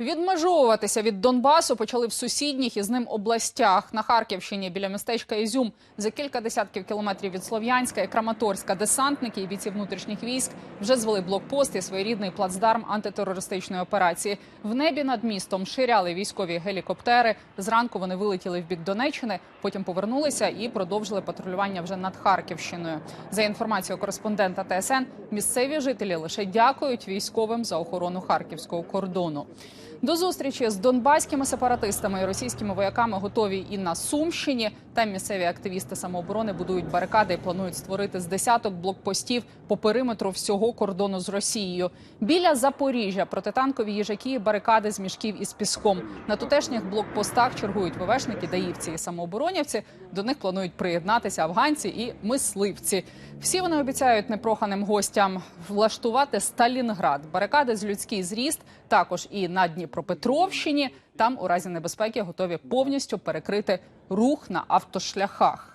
Відмежовуватися від Донбасу почали в сусідніх із ним областях. На Харківщині біля містечка Ізюм за кілька десятків кілометрів від Слов'янська і Краматорська десантники і бійці внутрішніх військ вже звели блокпост і своєрідний плацдарм антитерористичної операції. В небі над містом ширяли військові гелікоптери. Зранку вони вилетіли в бік Донеччини, потім повернулися і продовжили патрулювання вже над Харківщиною. За інформацією кореспондента ТСН, місцеві жителі лише дякують військовим за охорону харківського кордону. До зустрічі з донбаськими сепаратистами і російськими вояками готові і на Сумщині. Там місцеві активісти самооборони будують барикади і планують створити з десяток блокпостів по периметру всього кордону з Росією. Біля Запоріжжя протитанкові їжаки і барикади з мішків із піском. На тутешніх блокпостах чергують ВВшники, даївці і самооборонівці. До них планують приєднатися афганці і мисливці. Всі вони обіцяють непроханим гостям влаштувати Сталінград, барикади з людський зріст, також і на Дніпропетровщині. Там у разі небезпеки готові повністю перекрити рух на автошляхах.